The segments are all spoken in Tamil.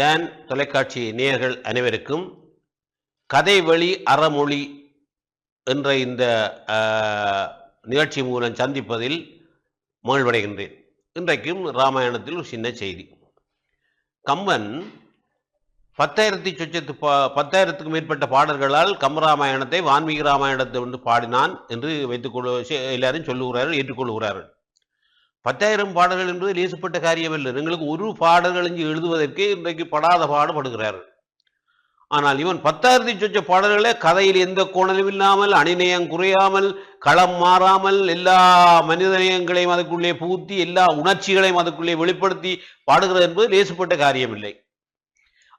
டேன் தொலைக்காட்சி நேயர்கள் அனைவருக்கும் கதை வழி அறமொழி என்ற இந்த நிகழ்ச்சி மூலம் சந்திப்பதில் மகிழ்வடைகின்றேன். இன்றைக்கும் ராமாயணத்தில் ஒரு சின்ன செய்தி. கம்பன் பத்தாயிரத்தி சொச்சத்து பா பத்தாயிரத்துக்கும் மேற்பட்ட பாடல்களால் கம்பராமாயணத்தை வான்மீக ராமாயணத்தை வந்து பாடினான் என்று வைத்துக்கொள்ள எல்லாரும் சொல்லுகிறார்கள் ஏற்றுக்கொள்கிறார்கள். பத்தாயிரம் பாடல்கள் என்பது லேசப்பட்ட காரியமில்லை எங்களுக்கு ஒரு பாடல்கள் இங்கு எழுதுவதற்கே இன்றைக்கு படாத பாடுபடுகிறார். ஆனால் இவன் பத்தாயிரத்தி சொச்ச பாடல்களே கதையில் எந்த கோணலும் இல்லாமல் அணிநயம் குறையாமல் களம் மாறாமல் எல்லா மனிதநேயங்களையும் அதுக்குள்ளே புகுத்தி எல்லா உணர்ச்சிகளையும் அதுக்குள்ளே வெளிப்படுத்தி பாடுகிறது என்பது லேசுப்பட்ட காரியமில்லை.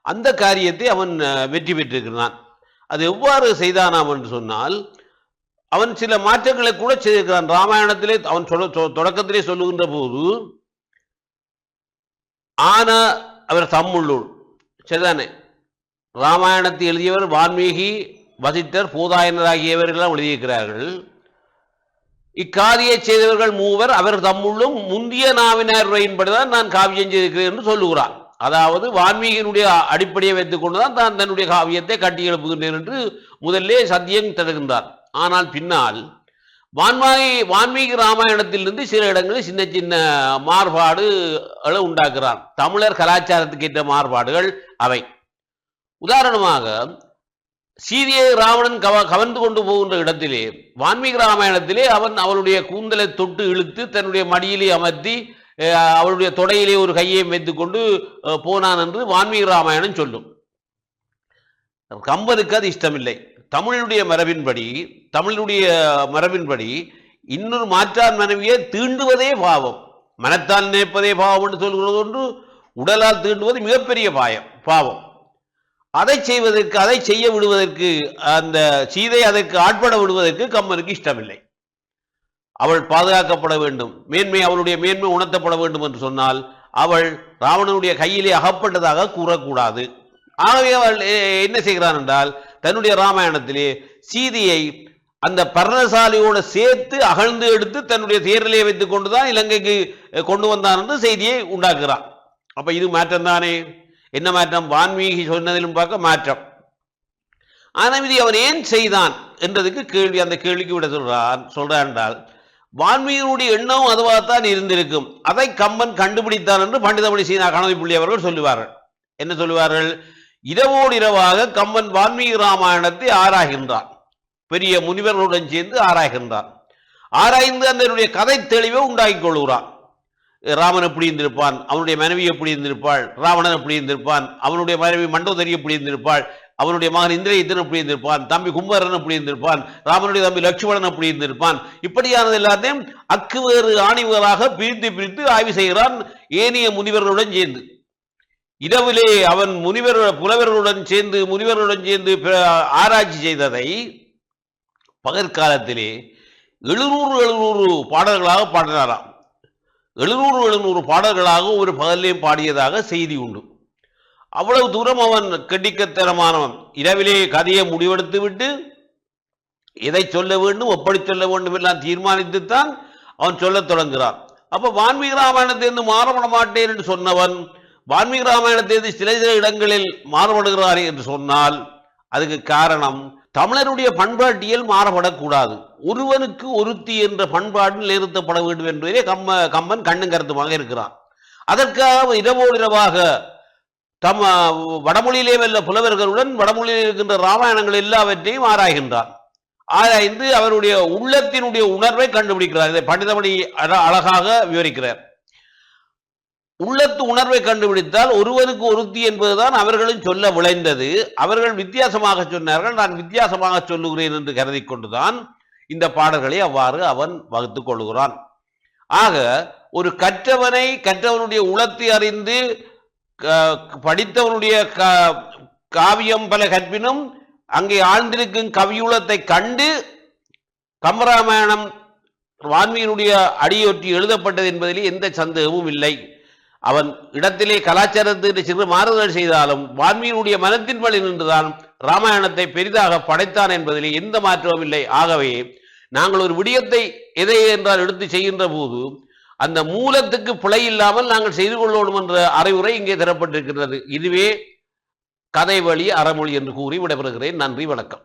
அந்த காரியத்தை அவன் வெற்றி பெற்றிருக்கிறான். அது எவ்வாறு செய்தானாம் என்று சொன்னால் அவன் சில மாற்றங்களை கூட செய்திருக்கிறான். ராமாயணத்திலே அவன் சொல்ல தொடக்கத்திலே சொல்லுகின்ற போது ஆன அவர் தம்முள்ளூர் சரிதானே? ராமாயணத்தை எழுதியவர் வான்மீகி வசித்தர் பூதாயனர் ஆகியவர்கள் எழுதியிருக்கிறார்கள். இக்காதியை செய்தவர்கள் மூவர் அவர் தம்முள்ளும் முந்திய நாவினர் உரையின்படிதான் நான் காவியம் செய்திருக்கிறேன் என்று சொல்லுகிறார். அதாவது வான்மீகியினுடைய அடிப்படையை வைத்துக் கொண்டுதான் தான் தன்னுடைய காவியத்தை கட்டி எழுப்புகின்றேன் என்று முதல்லே சத்தியம் தருகின்றார். ஆனால் பின்னால் வான்மாகி வான்மீகி ராமாயணத்திலிருந்து சில இடங்களில் சின்ன சின்ன மாறுபாடுகளை உண்டாக்குறார் தமிழர் கலாச்சாரத்துக்கு ஏற்ற மாறுபாடுகள் அவை. உதாரணமாக சீதையை ராவணன் கவ கவர்ந்து கொண்டு போகின்ற இடத்திலே வான்மீக ராமாயணத்திலே அவன் அவளுடைய கூந்தலை தொட்டு இழுத்து தன்னுடைய மடியிலே அமர்த்தி அவளுடைய தொடையிலே ஒரு கையை வைத்துக்கொண்டு போனான் என்று வான்மீக ராமாயணம் சொல்லும். கம்பனுக்கு அது இஷ்டமில்லை. தமிழுடைய மரபின்படி தமிழுடைய மரபின்படி இன்னொரு மாற்றான் மனைவியை தீண்டுவதே பாவம். மனத்தால் நினைப்பதே பாவம் என்று சொல்கிறது ஒன்று உடலால் தீண்டுவது மிகப்பெரிய பாயம் பாவம். அதை செய்வதற்கு அதை செய்ய விடுவதற்கு அந்த சீதை அதற்கு ஆட்பட விடுவதற்கு கம்மனுக்கு இஷ்டமில்லை. அவள் பாதுகாக்கப்பட வேண்டும். மேன்மை அவளுடைய மேன்மை உணர்த்தப்பட வேண்டும் என்று சொன்னால் அவள் ராவணனுடைய கையிலே அகப்பட்டதாக கூறக்கூடாது. ஆகவே அவள் என்ன செய்கிறான் என்றால் தன்னுடைய ராமாயணத்திலே சீதையை அந்த பர்ணசாலியோடு சேர்த்து அகழ்ந்து எடுத்து தன்னுடைய தேரிலே வைத்துக் கொண்டுதான் இலங்கைக்கு கொண்டு வந்தான் என்று செய்தியை உண்டாக்குறான் அப்ப இது மாற்றம் தானே? என்ன மாற்றம்? வான்மீகி சொன்னதிலும் பார்க்க மாற்றம். ஆனால் இது அவன் ஏன் செய்தான் என்றதுக்கு கேள்வி அந்த கேள்விக்கு விட சொல்றான் சொல்றான் என்றால் வான்மீகனுடைய எண்ணம் அதுவாகத்தான் இருந்திருக்கும். அதை கம்பன் கண்டுபிடித்தான் என்று பண்டிதமணி சீனா கணவி புள்ளி அவர்கள் சொல்லுவார்கள். என்ன சொல்லுவார்கள்? இரவோடு இரவாக கம்பன் வான்மீக ராமாயணத்தை ஆராய்கின்றார் பெரிய முனிவர்களுடன் சேர்ந்து ஆராய்கின்றார் ஆராய்ந்து அதனுடைய கதை தெளிவை உண்டாக்கிக் கொள்கிறான். ராமன் எப்படி இருந்திருப்பான்? அவனுடைய மனைவி எப்படி இருந்திருப்பாள்? ராவணன் எப்படி இருந்திருப்பான்? அவனுடைய மனைவி மண்டோதரி எப்படி இருந்திருப்பாள்? அவனுடைய மகன் இந்திரஜித்தன் எப்படி இருந்திருப்பான்? தம்பி கும்பரன் எப்படி இருந்திருப்பான்? ராமனுடைய தம்பி லட்சுமணன் எப்படி இருந்திருப்பான்? இப்படியானது எல்லாத்தையும் அக்கு வேறு ஆணிவராக பிரித்து பிரித்து ஆய்வு செய்கிறான் ஏனைய முனிவர்களுடன் சேர்ந்து. இரவிலே அவன் முனிவர் புலவர்களுடன் சேர்ந்து முனிவர்களுடன் சேர்ந்து ஆராய்ச்சி செய்ததை பகற்காலத்திலே எழுநூறு எழுநூறு பாடல்களாக பாடினாராம். எழுநூறு எழுநூறு பாடல்களாக ஒரு பகலிலேயும் பாடியதாக செய்தி உண்டு. அவ்வளவு தூரம் அவன் கெட்டிக்கத்தனமானவன் இரவிலே கதையை முடிவெடுத்து விட்டு எதை சொல்ல வேண்டும் எப்படி சொல்ல வேண்டும் எல்லாம் தீர்மானித்துத்தான் அவன் சொல்லத் தொடங்குகிறான். அப்போ வான்மீக ராமாயணத்திலிருந்து மாறப்பட மாட்டேன் என்று சொன்னவன் வான்மீக ராமாயணத்திலிருந்து சில சில இடங்களில் மாறுபடுகிறார் என்று சொன்னால் அதுக்கு காரணம் தமிழருடைய பண்பாட்டியல் மாறப்படக்கூடாது ஒருவனுக்கு ஒருத்தி என்ற பண்பாடு நிறுத்தப்பட வேண்டும் என்பதே கம்ம கம்பன் கண்ணும் கருத்துமாக இருக்கிறான். அதற்காக இரவோடு இரவாக தம் வடமொழியிலே வெல்ல புலவர்களுடன் வடமொழியில் இருக்கின்ற ராமாயணங்கள் எல்லாவற்றையும் ஆராய்கின்றார் ஆராய்ந்து அவருடைய உள்ளத்தினுடைய உணர்வை கண்டுபிடிக்கிறார். இதை பண்டிதமணி அழகாக விவரிக்கிறார். உள்ளத்து உணர்வை கண்டுபிடித்தால் ஒருவருக்கு ஒருத்தி என்பதுதான் அவர்களும் சொல்ல விளைந்தது அவர்கள் வித்தியாசமாக சொன்னார்கள் நான் வித்தியாசமாக சொல்லுகிறேன் என்று கருதி கொண்டுதான் இந்த பாடல்களை அவ்வாறு அவன் வகுத்து கொள்கிறான். ஆக ஒரு கற்றவனை கற்றவனுடைய உளத்தை அறிந்து க- படித்தவனுடைய காவியம் பல கற்பினும் அங்கே ஆழ்ந்திருக்கும் கவியுளத்தை கண்டு கம்பராமாயணம் வான்மியினுடைய அடியொற்றி எழுதப்பட்டது என்பதிலே எந்த சந்தேகமும் இல்லை. அவன் இடத்திலே கலாச்சாரத்திற்கு சிறு மாறுதல் செய்தாலும் வான்மீனுடைய மனத்தின் வழி நின்றுதான் ராமாயணத்தை பெரிதாக படைத்தான் என்பதிலே எந்த மாற்றமும் இல்லை. ஆகவே நாங்கள் ஒரு விடயத்தை எதை என்றால் எடுத்து செய்கின்ற போது அந்த மூலத்துக்கு பிழை இல்லாமல் நாங்கள் செய்து கொள்ளணும் என்ற அறிவுரை இங்கே தரப்பட்டிருக்கின்றது. இதுவே கதை வழி அறமொழி என்று கூறி விடைபெறுகிறேன். நன்றி வணக்கம்.